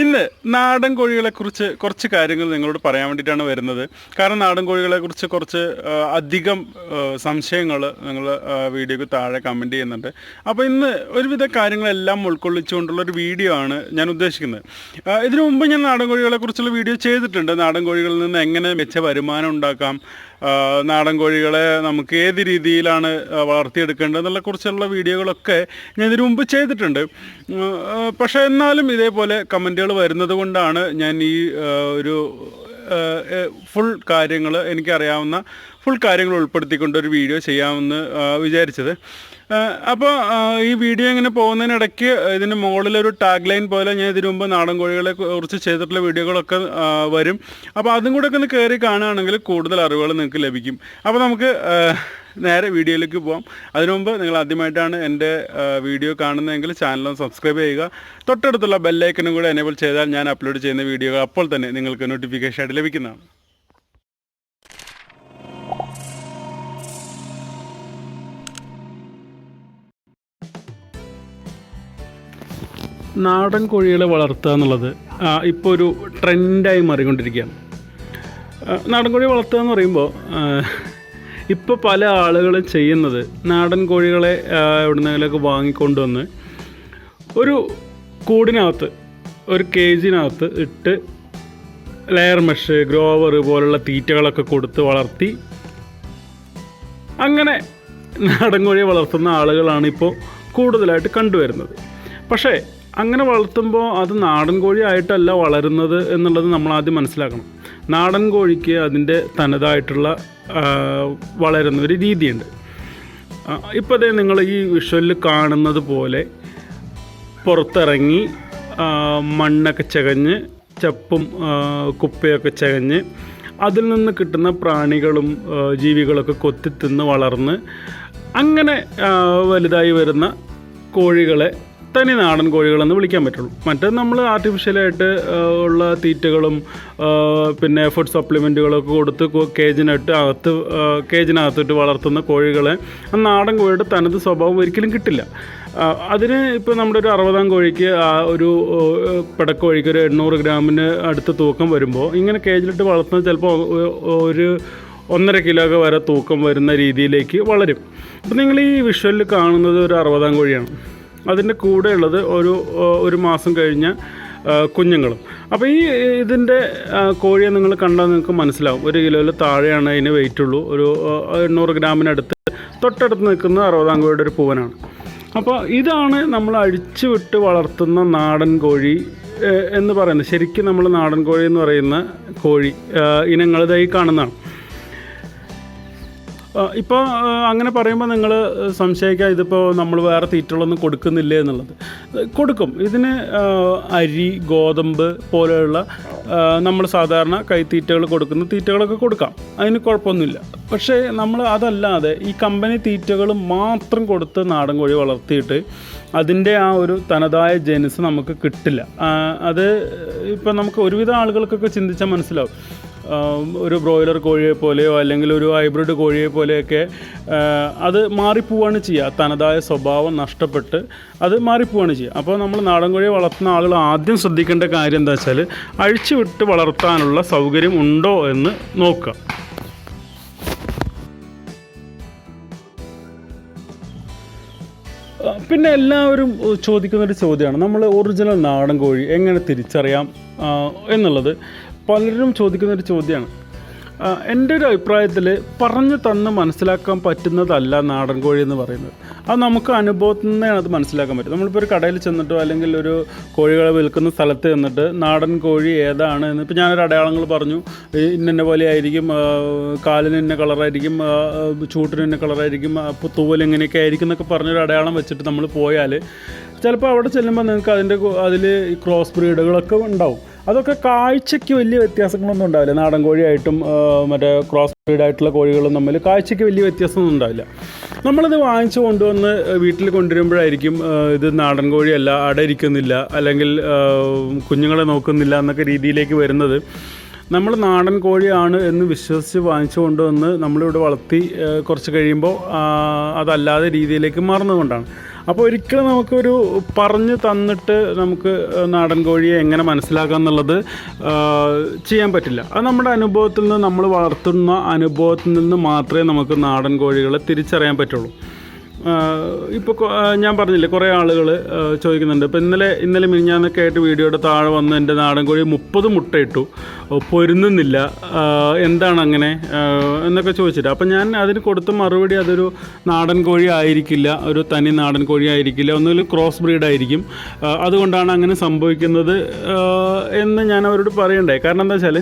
ഇന്ന് നാടൻ കോഴികളെക്കുറിച്ച് കുറച്ച് കാര്യങ്ങൾ നിങ്ങളോട് പറയാൻ വേണ്ടിയിട്ടാണ് വരുന്നത്. കാരണം നാടൻ കോഴികളെക്കുറിച്ച് കുറച്ച് അധികം സംശയങ്ങൾ നിങ്ങൾ വീഡിയോക്ക് താഴെ കമന്റ് ചെയ്യുന്നുണ്ട്. അപ്പോൾ ഇന്ന് ഒരുവിധ കാര്യങ്ങളെല്ലാം ഉൾക്കൊള്ളിച്ചുകൊണ്ടുള്ള ഒരു വീഡിയോ ആണ് ഞാൻ ഉദ്ദേശിക്കുന്നത്. ഇതിനു മുമ്പ് ഞാൻ നാടൻ കോഴികളെക്കുറിച്ചുള്ള വീഡിയോ ചെയ്തിട്ടുണ്ട്. നാടൻ കോഴികളിൽ നിന്ന് എങ്ങനെ മെച്ച വരുമാനം ഉണ്ടാക്കാം നാടൻ കോഴികളെ നമുക്ക് ഏത് രീതിയിലാണ് വളർത്തിയെടുക്കേണ്ടത് വളർത്തിയെടുക്കേണ്ടതെന്നുള്ള കുറിച്ചുള്ള വീഡിയോകളൊക്കെ ഞാൻ ഇതിനു മുമ്പ് ചെയ്തിട്ടുണ്ട്. പക്ഷേ എന്നാലും ഇതേപോലെ കമന്റുകൾ വരുന്നത് കൊണ്ടാണ് ഞാൻ ഈ ഒരു ഫുൾ കാര്യങ്ങൾ എനിക്കറിയാവുന്ന ഫുൾ കാര്യങ്ങൾ ഉൾപ്പെടുത്തിക്കൊണ്ട് ഒരു വീഡിയോ ചെയ്യാമെന്ന് വിചാരിച്ചത്. അപ്പോൾ ഈ വീഡിയോ ഇങ്ങനെ പോകുന്നതിനിടയ്ക്ക് ഇതിന് മുകളിലൊരു ടാഗ് ലൈൻ പോലെ ഞാൻ ഇതിനു മുമ്പ് നാടൻ കോഴികളെ കുറിച്ച് ചെയ്തിട്ടുള്ള വീഡിയോകളൊക്കെ വരും. അപ്പോൾ അതും കൂടെ ഒക്കെ ഒന്ന് കയറി കാണുകയാണെങ്കിൽ കൂടുതൽ അറിവുകൾ നിങ്ങൾക്ക് ലഭിക്കും. അപ്പോൾ നമുക്ക് നേരെ വീഡിയോയിലേക്ക് പോകാം അതിനു മുമ്പ് നിങ്ങൾ ആദ്യമായിട്ടാണ് എന്റെ വീഡിയോ കാണുന്നതെങ്കിൽ ചാനൽ സബ്സ്ക്രൈബ് ചെയ്യുക. തൊട്ടടുത്തുള്ള ബെല്ലൈക്കനും കൂടെ എനേബിൾ ചെയ്താൽ ഞാൻ അപ്ലോഡ് ചെയ്യുന്ന വീഡിയോകൾ അപ്പോൾ തന്നെ നിങ്ങൾക്ക് നോട്ടിഫിക്കേഷൻ ആയിട്ട് ലഭിക്കുന്നതാണ്. നാടൻ കോഴികളെ വളർത്തുക എന്നുള്ളത് ഇപ്പോൾ ഒരു ട്രെൻഡായി മാറിക്കൊണ്ടിരിക്കുകയാണ്. നാടൻ കോഴി വളർത്തുക എന്ന് പറയുമ്പോൾ ഇപ്പോൾ പല ആളുകളും ചെയ്യുന്നത് നാടൻ കോഴികളെ എവിടുന്നെങ്കിലൊക്കെ വാങ്ങിക്കൊണ്ടുവന്ന് ഒരു കൂടിനകത്ത് ഒരു കേജിനകത്ത് ഇട്ട് ലെയർ മെഷ് ഗ്രോവർ പോലുള്ള തീറ്റകളൊക്കെ കൊടുത്ത് വളർത്തി അങ്ങനെ നാടൻ കോഴിയെ വളർത്തുന്ന ആളുകളാണ് ഇപ്പോൾ കൂടുതലായിട്ട് കണ്ടുവരുന്നത്. പക്ഷേ അങ്ങനെ വളർത്തുമ്പോൾ അത് നാടൻ കോഴി ആയിട്ടല്ല വളരുന്നത് എന്നുള്ളത് നമ്മൾ ആദ്യം മനസ്സിലാക്കണം. നാടൻ കോഴിക്ക് അതിന്റെ തനതായിട്ടുള്ള വളരുന്ന ഒരു രീതിയുണ്ട്. ഇപ്പോൾ അതേ നിങ്ങൾ ഈ വിഷ്വലിൽ കാണുന്നത് പോലെ പുറത്തിറങ്ങി മണ്ണൊക്കെ ചകഞ്ഞ് ചപ്പും കുപ്പയൊക്കെ ചകഞ്ഞ് അതിൽ നിന്ന് കിട്ടുന്ന പ്രാണികളും ജീവികളൊക്കെ കൊത്തിത്തിന്ന് വളർന്ന് അങ്ങനെ വലുതായി വരുന്ന കോഴികളെ തനി നാടൻ കോഴികളെന്ന് വിളിക്കാൻ പറ്റുള്ളൂ. മറ്റേ നമ്മൾ ആർട്ടിഫിഷ്യലായിട്ട് ഉള്ള തീറ്റകളും പിന്നെ ഫുഡ് സപ്ലിമെന്റുകളൊക്കെ കൊടുത്ത് കേജിനകത്ത് അകത്ത് കേജിനകത്തിട്ട് വളർത്തുന്ന കോഴികളെ നാടൻ കോഴിയുടെ തനത് സ്വഭാവം ഒരിക്കലും കിട്ടില്ല. അതിന് ഇപ്പോൾ നമ്മുടെ ഒരു അറുപതാം കോഴിക്ക് ആ ഒരു പിടക്കോഴിക്ക് ഒരു എണ്ണൂറ് ഗ്രാമിന് അടുത്ത് തൂക്കം വരുമ്പോൾ ഇങ്ങനെ കേജിലിട്ട് വളർത്തുന്നത് ചിലപ്പോൾ ഒരു ഒന്നര കിലോ ഒക്കെ വരെ തൂക്കം വരുന്ന രീതിയിലേക്ക് വളരും. അപ്പോൾ നിങ്ങൾ ഈ വിഷ്വലിൽ കാണുന്നത് ഒരു അറുപതാം കോഴിയാണ്. അതിന്റെ കൂടെയുള്ളത് ഒരു ഒരു മാസം കഴിഞ്ഞ കുഞ്ഞുങ്ങളും. അപ്പോൾ ഈ ഇതിന്റെ കോഴിയെ നിങ്ങൾ കണ്ടാൽ നിങ്ങൾക്ക് മനസ്സിലാവും. ഒരു കിലോയിൽ താഴെയാണ് അതിന് വെയിറ്റ് ഉള്ളൂ. ഒരു എണ്ണൂറ് ഗ്രാമിനടുത്ത് തൊട്ടടുത്ത് നിൽക്കുന്ന അറുപതാം കോഴിയുടെ ഒരു പൂവനാണ്. അപ്പോൾ ഇതാണ് നമ്മൾ അഴിച്ചു വിട്ട് വളർത്തുന്ന നാടൻ കോഴി എന്ന് പറയുന്നത്. ശരിക്കും നമ്മൾ നാടൻ കോഴി എന്ന് പറയുന്ന കോഴി ഇനങ്ങൾ ഇതായി കാണുന്നതാണ്. ഇപ്പോൾ അങ്ങനെ പറയുമ്പോൾ നിങ്ങൾ സംശയിക്കുക ഇതിപ്പോൾ നമ്മൾ വേറെ തീറ്റകളൊന്നും കൊടുക്കുന്നില്ലേ എന്നുള്ളത്. കൊടുക്കും. ഇതിന് അരി ഗോതമ്പ് പോലെയുള്ള നമ്മൾ സാധാരണ കൈത്തീറ്റകൾ കൊടുക്കുന്ന തീറ്റകളൊക്കെ കൊടുക്കാം. അതിന് കുഴപ്പമൊന്നുമില്ല. പക്ഷേ നമ്മൾ അതല്ലാതെ ഈ കമ്പനി തീറ്റകൾ മാത്രം കൊടുത്ത് നാടൻ കോഴി വളർത്തിയിട്ട് അതിന്റെ ആ ഒരു തനതായ ജനുസ് നമുക്ക് കിട്ടില്ല. അത് ഇപ്പം നമുക്ക് ഒരുവിധ ആളുകൾക്കൊക്കെ ചിന്തിച്ചാൽ മനസ്സിലാവും. ഒരു ബ്രോയിലർ കോഴിയെ പോലെയോ അല്ലെങ്കിൽ ഒരു ഹൈബ്രിഡ് കോഴിയെ പോലെയൊക്കെ അത് മാറിപ്പോവാണ് ചെയ്യുക തനതായ സ്വഭാവം നഷ്ടപ്പെട്ട് അത് മാറിപ്പോവാണ് ചെയ്യുക അപ്പോൾ നമ്മൾ നാടൻ കോഴിയെ വളർത്തുന്ന ആളുകൾ ആദ്യം ശ്രദ്ധിക്കേണ്ട കാര്യം എന്താ വെച്ചാൽ അഴിച്ചു വിട്ട് വളർത്താനുള്ള സൗകര്യം ഉണ്ടോ എന്ന് നോക്കുക. പിന്നെ എല്ലാവരും ചോദിക്കുന്നൊരു ചോദ്യമാണ്. നമ്മൾ ഒറിജിനൽ നാടൻ കോഴി എങ്ങനെ തിരിച്ചറിയാം? എന്നുള്ളത്. പലരും ചോദിക്കുന്ന ഒരു ചോദ്യമാണ്. എന്റെ ഒരു അഭിപ്രായത്തിൽ പറഞ്ഞു തന്ന് മനസ്സിലാക്കാൻ പറ്റുന്നതല്ല നാടൻ കോഴി എന്ന് പറയുന്നത്. അത് നമുക്ക് അനുഭവത്തിൽ നിന്നാണ് അത് മനസ്സിലാക്കാൻ പറ്റും. നമ്മളിപ്പോൾ ഒരു കടയിൽ ചെന്നിട്ടോ അല്ലെങ്കിൽ ഒരു കോഴികളെ വിൽക്കുന്ന സ്ഥലത്ത് ചെന്നിട്ട് നാടൻ കോഴി ഏതാണ് എന്ന് ഇപ്പോൾ ഞാനൊരു അടയാളങ്ങൾ പറഞ്ഞു. ഇന്നെ പോലെ ആയിരിക്കും കാലിന് ഇന്ന കളറായിരിക്കും ചൂട്ടിന് ഇന്ന കളറായിരിക്കും തൂവൽ എങ്ങനെയൊക്കെ ആയിരിക്കും എന്നൊക്കെ പറഞ്ഞൊരു അടയാളം വെച്ചിട്ട് നമ്മൾ പോയാൽ ചിലപ്പോൾ അവിടെ ചെല്ലുമ്പോൾ നിങ്ങൾക്ക് അതിന്റെ അതിൽ ക്രോസ് ബ്രീഡുകളൊക്കെ ഉണ്ടാവും. അതൊക്കെ കാഴ്ചയ്ക്ക് വലിയ വ്യത്യാസങ്ങളൊന്നും ഉണ്ടാവില്ല. നാടൻ കോഴിയായിട്ടും മറ്റേ ക്രോസ് ബ്രീഡായിട്ടുള്ള കോഴികളും തമ്മിൽ കാഴ്ചയ്ക്ക് വലിയ വ്യത്യാസമൊന്നും ഉണ്ടാവില്ല. നമ്മളിത് വാങ്ങിച്ചു കൊണ്ടുവന്ന് വീട്ടിൽ കൊണ്ടുവരുമ്പോഴായിരിക്കും ഇത് നാടൻ കോഴിയല്ല അടയിരിക്കുന്നില്ല അല്ലെങ്കിൽ കുഞ്ഞുങ്ങളെ നോക്കുന്നില്ല എന്നൊക്കെ രീതിയിലേക്ക് വരുന്നത്. നമ്മൾ നാടൻ കോഴിയാണ് എന്ന് വിശ്വസിച്ച് വാങ്ങിച്ചു കൊണ്ടുവന്ന് നമ്മളിവിടെ വളർത്തി കുറച്ച് കഴിയുമ്പോൾ അതല്ലാതെ രീതിയിലേക്ക് മാറുന്നതുകൊണ്ടാണ്. അപ്പോൾ ഒരിക്കലും നമുക്കൊരു പറഞ്ഞു തന്നിട്ട് നമുക്ക് നാടൻ കോഴിയെ എങ്ങനെ മനസ്സിലാക്കാം എന്നുള്ളത് ചെയ്യാൻ പറ്റില്ല. അത് നമ്മുടെ അനുഭവത്തിൽ നിന്ന് നമ്മൾ വളർത്തുന്ന അനുഭവത്തിൽ നിന്ന് മാത്രമേ നമുക്ക് നാടൻ കോഴികളെ തിരിച്ചറിയാൻ പറ്റുള്ളൂ. ഇപ്പോൾ ഞാൻ പറഞ്ഞില്ലേ കുറേ ആളുകൾ ചോദിക്കുന്നുണ്ട്. ഇപ്പോൾ ഇന്നലെ ഇന്നലെ മിനിഞ്ഞാന്നൊക്കെ ആയിട്ട് വീഡിയോയുടെ താഴെ വന്ന് എന്റെ നാടൻ കോഴി മുപ്പത് മുട്ടയിട്ടു പൊരുന്നുന്നില്ല. എന്താണ് അങ്ങനെ? എന്നൊക്കെ ചോദിച്ചിട്ട്. അപ്പം ഞാൻ അതിന് കൊടുത്ത മറുപടി അതൊരു നാടൻ കോഴി ആയിരിക്കില്ല. ഒരു തനി നാടൻ കോഴി ആയിരിക്കില്ല. ഒന്നുകിൽ ക്രോസ് ബ്രീഡ് ആയിരിക്കും. അതുകൊണ്ടാണ് അങ്ങനെ സംഭവിക്കുന്നത് എന്ന് ഞാൻ അവരോട് പറയണ്ടേ. കാരണം എന്താ വെച്ചാൽ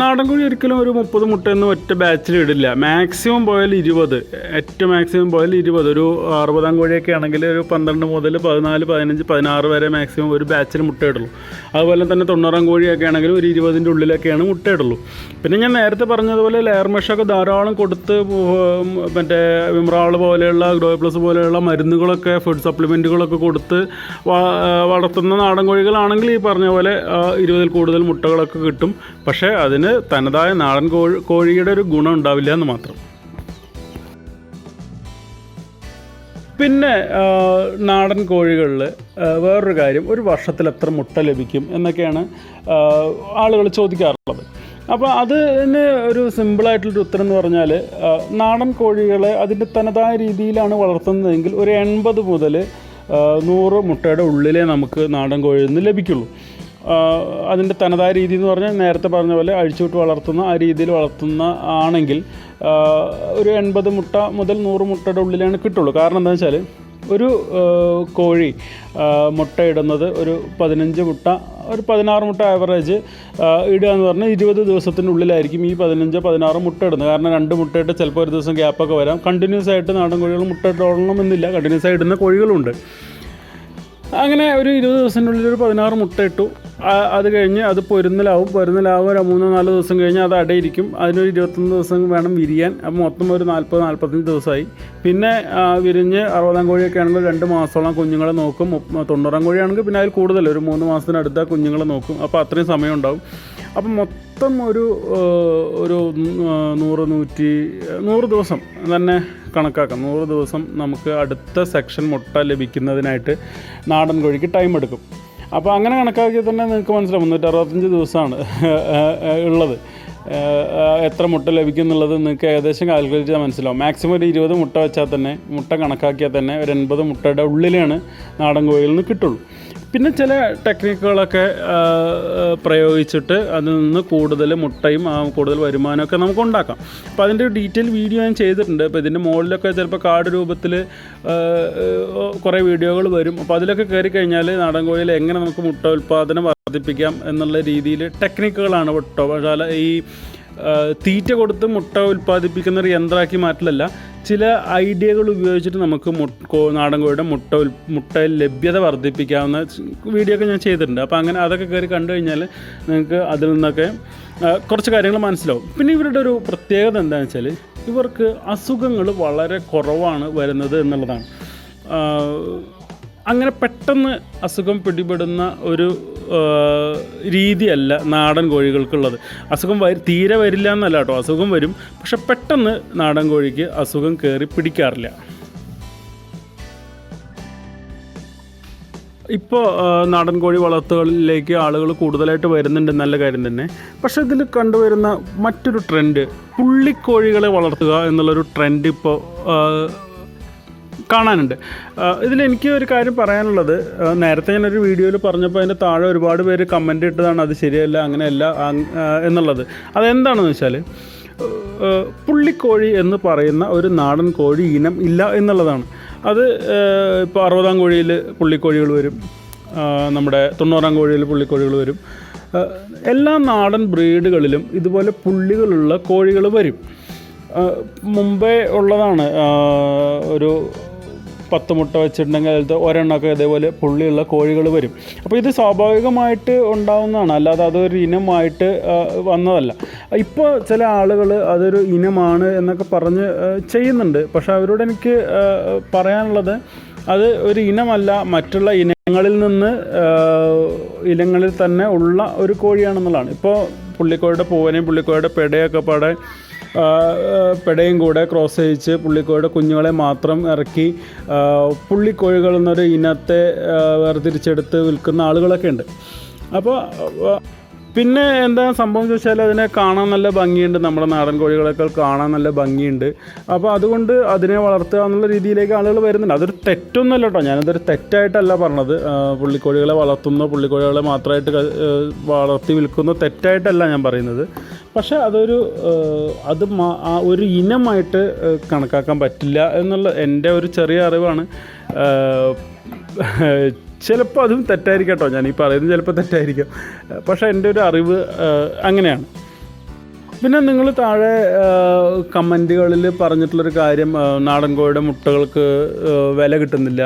നാടൻ കോഴി ഒരിക്കലും ഒരു മുപ്പത് മുട്ടയൊന്നും ഒറ്റ ബാച്ചിൽ ഇടില്ല. മാക്സിമം പോയാൽ ഇരുപത്. ഏറ്റവും മാക്സിമം പോയാൽ ഇരുപത്. ഒരു അറുപതാം കോഴിയൊക്കെ ആണെങ്കിൽ ഒരു പന്ത്രണ്ട് മുതൽ പതിനാല് പതിനഞ്ച് പതിനാറ് വരെ മാക്സിമം ഒരു ബാച്ചിൽ മുട്ടയിടുള്ളൂ അതുപോലെ തന്നെ തൊണ്ണൂറാം കോഴിയൊക്കെ ആണെങ്കിൽ ഒരു ഇരുപതിന്റെ ഉള്ളിലൊക്കെയാണ് മുട്ടയിടുള്ളൂ പിന്നെ ഞാൻ നേരത്തെ പറഞ്ഞതുപോലെ ലെയർ മെഷൊക്കെ ധാരാളം കൊടുത്ത് മറ്റേ വിമ്രാൾ പോലെയുള്ള ഗ്രോ പ്ലസ് പോലെയുള്ള മരുന്നുകളൊക്കെ ഫുഡ് സപ്ലിമെന്റുകളൊക്കെ കൊടുത്ത് വളർത്തുന്ന നാടൻ കോഴികളാണെങ്കിൽ ഈ പറഞ്ഞ പോലെ ഇരുപതിൽ കൂടുതൽ മുട്ടകളൊക്കെ കിട്ടും. പക്ഷേ അതിന് തനതായ നാടൻ കോഴി കോഴിയുടെ ഒരു ഗുണം ഉണ്ടാവില്ല എന്ന് മാത്രം. പിന്നെ നാടൻ കോഴികളിൽ വേറൊരു കാര്യം ഒരു വർഷത്തിൽ എത്ര മുട്ട ലഭിക്കും എന്നൊക്കെയാണ് ആളുകൾ ചോദിക്കാറുള്ളത്. അപ്പോൾ അതിന് ഒരു സിമ്പിളായിട്ടുള്ളൊരു ഉത്തരം എന്ന് പറഞ്ഞാൽ നാടൻ കോഴികളെ അതിന്റെ തനതായ രീതിയിലാണ് വളർത്തുന്നതെങ്കിൽ ഒരു എൺപത് മുതൽ നൂറ് മുട്ടയുടെ ഉള്ളിലേ നമുക്ക് നാടൻ കോഴിയിൽ നിന്ന് ലഭിക്കുള്ളൂ. അതിന്റെ തനതായ രീതി എന്ന് പറഞ്ഞാൽ നേരത്തെ പറഞ്ഞ പോലെ അഴിച്ചുവിട്ട് വളർത്തുന്ന ആ രീതിയിൽ വളർത്തുന്ന ആണെങ്കിൽ ഒരു എൺപത് മുട്ട മുതൽ നൂറ് മുട്ടയുടെ ഉള്ളിലാണ് കിട്ടുള്ളൂ. കാരണം എന്താണെന്ന് വെച്ചാൽ ഒരു കോഴി മുട്ടയിടുന്നത് ഒരു പതിനഞ്ച് മുട്ട ഒരു പതിനാറ് മുട്ട ആവറേജ് ഇടുക എന്ന് പറഞ്ഞാൽ ഇരുപത് ദിവസത്തിനുള്ളിലായിരിക്കും ഈ പതിനഞ്ച് പതിനാറ് മുട്ട ഇടുന്നത്. കാരണം രണ്ട് മുട്ടയിട്ട് ചിലപ്പോൾ ഒരു ദിവസം ഗ്യാപ്പൊക്കെ വരാം. കണ്ടിന്യൂസ് ആയിട്ട് നാടൻ കോഴികൾ മുട്ട ഇടണമെന്നില്ല. കണ്ടിന്യൂസ് ആയി ഇടുന്ന കോഴികളുണ്ട്. അങ്ങനെ ഒരു ഇരുപത് ദിവസത്തിനുള്ളിൽ ഒരു പതിനാറ് മുട്ട ഇട്ടു. അത് കഴിഞ്ഞ് അത് പൊരുന്നലാവും. പൊരുന്നലാവും ഒരു മൂന്നോ നാലോ ദിവസം കഴിഞ്ഞ് അത് അടയിരിക്കും അതിനൊരു ഇരുപത്തൊന്ന് ദിവസം വേണം വിരിയാൻ. അപ്പോൾ മൊത്തം ഒരു നാൽപ്പത് നാൽപ്പത്തഞ്ച് ദിവസമായി. പിന്നെ വിരിഞ്ഞ് അറുപതാം കോഴിയൊക്കെ ആണെങ്കിൽ രണ്ട് മാസത്തോളം കുഞ്ഞുങ്ങളെ നോക്കും. തൊണ്ണൂറാം കോഴിയാണെങ്കിൽ പിന്നെ അതിൽ കൂടുതൽ ഒരു മൂന്ന് മാസത്തിനടുത്ത കുഞ്ഞുങ്ങളെ നോക്കും. അപ്പോൾ അത്രയും സമയം ഉണ്ടാവും അപ്പം മൊത്തം ഒരു ഒരു നൂറ് നൂറ്റി നൂറ് ദിവസം തന്നെ കണക്കാക്കാം. നൂറ് ദിവസം നമുക്ക് അടുത്ത സെക്ഷൻ മുട്ട ലഭിക്കുന്നതിനായിട്ട് നാടൻ കോഴിക്ക് ടൈം എടുക്കും. അപ്പോൾ അങ്ങനെ കണക്കാക്കിയാൽ തന്നെ നിങ്ങൾക്ക് മനസ്സിലാവും മുന്നൂറ്റി അറുപത്തഞ്ച് ദിവസമാണ് ഉള്ളത്. എത്ര മുട്ട ലഭിക്കും എന്നുള്ളത് നിങ്ങൾക്ക് ഏകദേശം കാൽക്കുലേറ്റ് ചെയ്താൽ മനസ്സിലാവും. മാക്സിമം ഒരു ഇരുപത് മുട്ട വെച്ചാൽ തന്നെ മുട്ട കണക്കാക്കിയാൽ തന്നെ ഒരു എൺപത് മുട്ടയുടെ ഉള്ളിലാണ് നാടൻ കോഴിയിൽ നിന്ന് കിട്ടുള്ളൂ. പിന്നെ ചില ടെക്നിക്കുകളൊക്കെ പ്രയോഗിച്ചിട്ട് അതിൽ നിന്ന് കൂടുതൽ മുട്ടയും കൂടുതൽ വരുമാനമൊക്കെ നമുക്ക് ഉണ്ടാക്കാം അപ്പോൾ അതിന്റെ ഒരു ഡീറ്റെയിൽ വീഡിയോ ഞാൻ ചെയ്തിട്ടുണ്ട്. അപ്പോൾ ഇതിന്റെ മുകളിലൊക്കെ ചിലപ്പോൾ കാർഡ് രൂപത്തിൽ കുറേ വീഡിയോകൾ വരും. അപ്പോൾ അതിലൊക്കെ കയറി കഴിഞ്ഞാൽ നാടൻ കോഴിയിൽ എങ്ങനെ നമുക്ക് മുട്ട ഉൽപ്പാദനം വർദ്ധിപ്പിക്കാം എന്നുള്ള രീതിയിൽ ടെക്നിക്കുകളാണ് മുട്ടശാല ഈ തീറ്റ കൊടുത്ത് മുട്ട ഉൽപ്പാദിപ്പിക്കുന്ന ഒരു യന്ത്രമാക്കി മാറ്റലല്ല. ചില ഐഡിയകൾ ഉപയോഗിച്ചിട്ട് നമുക്ക് നാടൻ കോഴിയുടെ മുട്ട മുട്ട ലഭ്യത വർദ്ധിപ്പിക്കാവുന്ന വീഡിയോ ഒക്കെ ഞാൻ ചെയ്തിട്ടുണ്ട്. അപ്പോൾ അങ്ങനെ അതൊക്കെ കയറി കണ്ടു കഴിഞ്ഞാൽ നിങ്ങൾക്ക് അതിൽ നിന്നൊക്കെ കുറച്ച് കാര്യങ്ങൾ മനസ്സിലാവും. പിന്നെ ഇവരുടെ ഒരു പ്രത്യേകത എന്താണെന്ന് വെച്ചാൽ ഇവർക്ക് അസുഖങ്ങൾ വളരെ കുറവാണ് വരുന്നത് എന്നുള്ളതാണ്. അങ്ങനെ പെട്ടെന്ന് അസുഖം പിടിപെടുന്ന ഒരു രീതിയല്ല നാടൻ കോഴികൾക്കുള്ളത്. അസുഖം വരി തീരെ വരില്ല എന്നല്ല കേട്ടോ അസുഖം വരും. പക്ഷെ പെട്ടെന്ന് നാടൻ കോഴിക്ക് അസുഖം കയറി പിടിക്കാറില്ല. ഇപ്പോൾ നാടൻ കോഴി വളർത്തുകളിലേക്ക് ആളുകൾ കൂടുതലായിട്ട് വരുന്നുണ്ട് നല്ല കാര്യം തന്നെ. പക്ഷേ ഇതിൽ കണ്ടുവരുന്ന മറ്റൊരു ട്രെൻഡ് പുള്ളിക്കോഴികളെ വളർത്തുക എന്നുള്ളൊരു ട്രെൻഡ് ഇപ്പോൾ കാണാനുണ്ട്. ഇതിൽ എനിക്ക് ഒരു കാര്യം പറയാനുള്ളത്. നേരത്തെ ഞാനൊരു വീഡിയോയിൽ പറഞ്ഞപ്പോൾ അതിന്റെ താഴെ ഒരുപാട് പേര് കമന്റ് ഇട്ടതാണ് അത് ശരിയല്ല അങ്ങനെയല്ല എന്നുള്ളത്. അതെന്താണെന്ന് വെച്ചാൽ പുള്ളിക്കോഴി എന്ന് പറയുന്ന ഒരു നാടൻ കോഴി ഇനം ഇല്ല എന്നുള്ളതാണ്. അത് ഇപ്പോൾ അറുപതാം കോഴിയിൽ പുള്ളിക്കോഴികൾ വരും. നമ്മുടെ തൊണ്ണൂറാം കോഴിയിൽ പുള്ളിക്കോഴികൾ വരും. എല്ലാ നാടൻ ബ്രീഡുകളിലും ഇതുപോലെ പുള്ളികളുള്ള കോഴികൾ വരും. മുമ്പേ ഉള്ളതാണ് ഒരു പത്ത് മുട്ട വെച്ചിട്ടുണ്ടെങ്കിൽ അതിലത്തെ ഒരെണ്ണമൊക്കെ ഇതേപോലെ പുള്ളിയുള്ള കോഴികൾ വരും. അപ്പോൾ ഇത് സ്വാഭാവികമായിട്ട് ഉണ്ടാവുന്നതാണ്. അല്ലാതെ അതൊരു ഇനമായിട്ട് വന്നതല്ല. ഇപ്പോൾ ചില ആളുകൾ അതൊരു ഇനമാണ് എന്നൊക്കെ പറഞ്ഞ് ചെയ്യുന്നുണ്ട്. പക്ഷേ അവരോട് എനിക്ക് പറയാനുള്ളത് അത് ഒരു ഇനമല്ല മറ്റുള്ള ഇനങ്ങളിൽ നിന്ന് ഇനങ്ങളിൽ തന്നെ ഉള്ള ഒരു കോഴിയാണെന്നുള്ളതാണ്. ഇപ്പോൾ പുള്ളിക്കോഴിയുടെ പൂവനെയും പുള്ളിക്കോഴിയുടെ പെടയൊക്കെ പാടെ പെടയും കൂടെ ക്രോസ് ചെയ്യിച്ച് പുള്ളിക്കോഴിയുടെ കുഞ്ഞുങ്ങളെ മാത്രം ഇറക്കി പുള്ളിക്കോഴികൾ എന്നൊരു ഇനത്തെ വേർതിരിച്ചെടുത്ത് വിൽക്കുന്ന ആളുകളൊക്കെ ഉണ്ട്. അപ്പോൾ പിന്നെ എന്താ സംഭവം വെച്ചാൽ അതിനെ കാണാൻ നല്ല ഭംഗിയുണ്ട്. നമ്മുടെ നാടൻ കോഴികളെക്കാൾ കാണാൻ നല്ല ഭംഗിയുണ്ട്. അപ്പോൾ അതുകൊണ്ട് അതിനെ വളർത്തുക എന്നുള്ള രീതിയിലേക്ക് ആളുകൾ വരുന്നുണ്ട്. അതൊരു തെറ്റൊന്നുമല്ല കേട്ടോ. ഞാനതൊരു തെറ്റായിട്ടല്ല പറഞ്ഞത്. പുള്ളിക്കോഴികളെ വളർത്തുന്ന പുള്ളിക്കോഴികളെ മാത്രമായിട്ട് വളർത്തി വിൽക്കുന്ന തെറ്റായിട്ടല്ല ഞാൻ പറയുന്നത്. പക്ഷേ അതൊരു അത് ഒരു ഇനമായിട്ട് കണക്കാക്കാൻ പറ്റില്ല എന്നുള്ള എന്റെ ഒരു ചെറിയ അറിവാണ്. ചിലപ്പോൾ അതും തെറ്റായിരിക്കും കേട്ടോ. ഞാൻ ഈ പറയുന്നത് ചിലപ്പോൾ തെറ്റായിരിക്കും. പക്ഷേ എന്റെ ഒരു അറിവ് അങ്ങനെയാണ്. പിന്നെ നിങ്ങൾ താഴെ കമന്റുകളിൽ പറഞ്ഞിട്ടുള്ളൊരു കാര്യം നാടൻ കോഴിയുടെ മുട്ടകൾക്ക് വില കിട്ടുന്നില്ല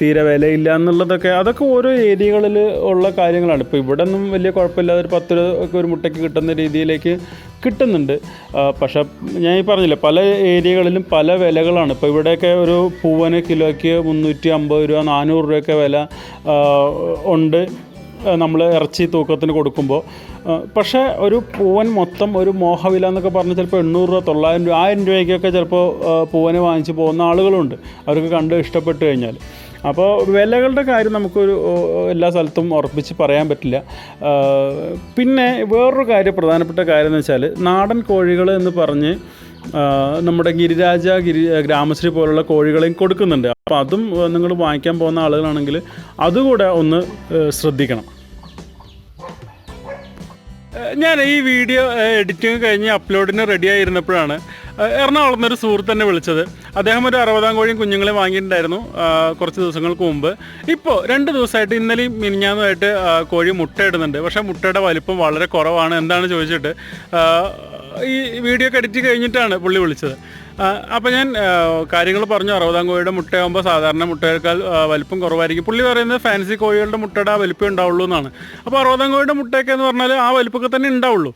തീരെ വിലയില്ല എന്നുള്ളതൊക്കെ അതൊക്കെ ഓരോ ഏരിയകളിൽ ഉള്ള കാര്യങ്ങളാണ്. ഇപ്പോൾ ഇവിടെ ഒന്നും വലിയ കുഴപ്പമില്ലാതെ ഒരു പത്ത് രൂപ ഒരു മുട്ടയ്ക്ക് കിട്ടുന്ന രീതിയിലേക്ക് കിട്ടുന്നുണ്ട്. പക്ഷേ ഞാൻ ഈ പറഞ്ഞില്ലേ പല ഏരിയകളിലും പല വിലകളാണ്. ഇപ്പോൾ ഇവിടെയൊക്കെ ഒരു പൂവന് കിലോയ്ക്ക് മുന്നൂറ്റി അമ്പത് രൂപ നാനൂറ് രൂപയൊക്കെ വില ഉണ്ട്. നമ്മൾ ഇറച്ചി തൂക്കത്തിന് കൊടുക്കുമ്പോൾ പക്ഷേ ഒരു പൂവൻ മൊത്തം ഒരു മോഹവില എന്നൊക്കെ പറഞ്ഞ് ചിലപ്പോൾ എണ്ണൂറ് രൂപ തൊള്ളായിരം രൂപ ആയിരം രൂപയ്ക്കൊക്കെ ചിലപ്പോൾ പൂവനെ വാങ്ങിച്ച് പോകുന്ന ആളുകളുണ്ട്. അവർക്ക് കണ്ട് ഇഷ്ടപ്പെട്ട് കഴിഞ്ഞാൽ അപ്പോൾ വിലകളുടെ കാര്യം നമുക്കൊരു എല്ലാ സ്ഥലത്തും ഉറപ്പിച്ച് പറയാൻ പറ്റില്ല. പിന്നെ വേറൊരു കാര്യം പ്രധാനപ്പെട്ട കാര്യം എന്ന് വെച്ചാൽ നാടൻ കോഴികൾ എന്ന് പറഞ്ഞ് നമ്മുടെ ഗിരിരാജ ഗിരി ഗ്രാമശ്രീ പോലുള്ള കോഴികളെയും കൊടുക്കുന്നുണ്ട്. അപ്പോൾ അതും നിങ്ങൾ വാങ്ങിക്കാൻ പോകുന്ന ആളുകളാണെങ്കിൽ അതുകൂടെ ഒന്ന് ശ്രദ്ധിക്കണം. ഞാൻ ഈ വീഡിയോ എഡിറ്റിംഗ് കഴിഞ്ഞ് അപ്ലോഡിന് റെഡി ആയിരുന്നപ്പോഴാണ് എറണാകുളം ഒരു സുഹൃത്ത് തന്നെ വിളിച്ചത്. അദ്ദേഹം ഒരു അറുപതാം കോഴിയും കുഞ്ഞുങ്ങളെ വാങ്ങിയിട്ടുണ്ടായിരുന്നു കുറച്ച് ദിവസങ്ങൾക്ക് മുമ്പ്. ഇപ്പോൾ രണ്ട് ദിവസമായിട്ട് ഇന്നലെയും മിനിഞ്ഞാന്നുമായിട്ട് കോഴി മുട്ടയിടുന്നുണ്ട്. പക്ഷേ മുട്ടയുടെ വലിപ്പം വളരെ കുറവാണ്. എന്താണ് ചോദിച്ചിട്ട്? ഈ വീഡിയോ എഡിറ്റ് കഴിഞ്ഞിട്ടാണ് പുള്ളി വിളിച്ചത്. അപ്പോൾ ഞാൻ കാര്യങ്ങൾ പറഞ്ഞു. അറുപതാം കോഴിയുടെ മുട്ടയാകുമ്പോൾ സാധാരണ മുട്ടയേക്കാൾ വലിപ്പം കുറവായിരിക്കും. പുള്ളി പറയുന്നത് ഫാൻസി കോഴികളുടെ മുട്ടയുടെ ആ വലിപ്പം ഉണ്ടാവുള്ളൂ എന്നാണ്. അപ്പോൾ അറുപതാം കോഴിയുടെ മുട്ടയൊക്കെ എന്ന് പറഞ്ഞാൽ ആ വലിപ്പമൊക്കെ തന്നെ ഉണ്ടാവുള്ളൂ.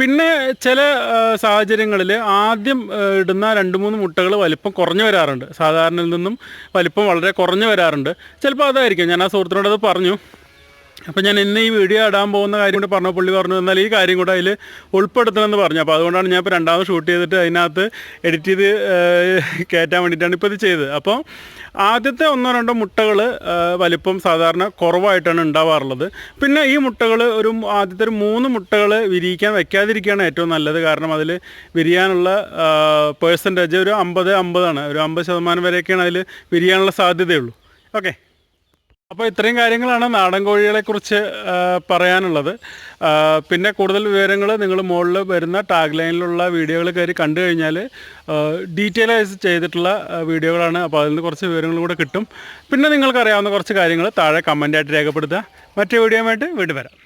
പിന്നെ ചില സാഹചര്യങ്ങളിൽ ആദ്യം ഇടുന്ന രണ്ട് മൂന്ന് മുട്ടകൾ വലിപ്പം കുറഞ്ഞു വരാറുണ്ട്. സാധാരണയിൽ നിന്നും വലിപ്പം വളരെ കുറഞ്ഞു വരാറുണ്ട്. ചിലപ്പോൾ അതായിരിക്കും. ഞാൻ ആ സുഹൃത്തിനോട് അത് പറഞ്ഞു. അപ്പോൾ ഞാൻ ഇന്ന് ഈ വീഡിയോ ഇടാൻ പോകുന്ന കാര്യം കൂടി പറഞ്ഞ പുള്ളി പറഞ്ഞു എന്നാൽ ഈ കാര്യം കൂടെ അതിൽ ഉൾപ്പെടുത്തണമെന്ന് പറഞ്ഞു. അപ്പോൾ അതുകൊണ്ടാണ് ഞാൻ ഇപ്പോൾ രണ്ടാമത് ഷൂട്ട് ചെയ്തിട്ട് അതിനകത്ത് എഡിറ്റ് ചെയ്ത് കയറ്റാൻ വേണ്ടിയിട്ടാണ് ഇപ്പോൾ ഇത് ചെയ്തത്. അപ്പോൾ ആദ്യത്തെ ഒന്നോ രണ്ടോ മുട്ടകൾ വലിപ്പം സാധാരണ കുറവായിട്ടാണ് ഉണ്ടാവാറുള്ളത്. പിന്നെ ഈ മുട്ടകൾ ഒരു ആദ്യത്തെ ഒരു മൂന്ന് മുട്ടകൾ വിരിയിക്കാൻ വെക്കാതിരിക്കുകയാണ് ഏറ്റവും നല്ലത്. കാരണം അതിൽ വിരിയാനുള്ള പേഴ്സന്റേജ് ഒരു അമ്പത് അമ്പതാണ്. ഒരു അമ്പത് ശതമാനം വരെയൊക്കെയാണ് അതിൽ വിരിയാനുള്ള സാധ്യതയുള്ളൂ. ഓക്കെ. അപ്പോൾ ഇത്രയും കാര്യങ്ങളാണ് നാടൻ കോഴികളെക്കുറിച്ച് പറയാനുള്ളത്. പിന്നെ കൂടുതൽ വിവരങ്ങൾ നിങ്ങൾ മുകളിൽ വരുന്ന ടാഗ് ലൈനിലുള്ള വീഡിയോകൾ കയറി കണ്ടു കഴിഞ്ഞാൽ ഡീറ്റെയിലൈസ് ചെയ്തിട്ടുള്ള വീഡിയോകളാണ്. അപ്പോൾ അതിൽ നിന്ന് കുറച്ച് വിവരങ്ങൾ കൂടെ കിട്ടും. പിന്നെ നിങ്ങൾക്കറിയാവുന്ന കുറച്ച് കാര്യങ്ങൾ താഴെ കമന്റായിട്ട് രേഖപ്പെടുത്തുക. മറ്റേ വീഡിയോ ആയിട്ട് വീണ്ടും വരാം.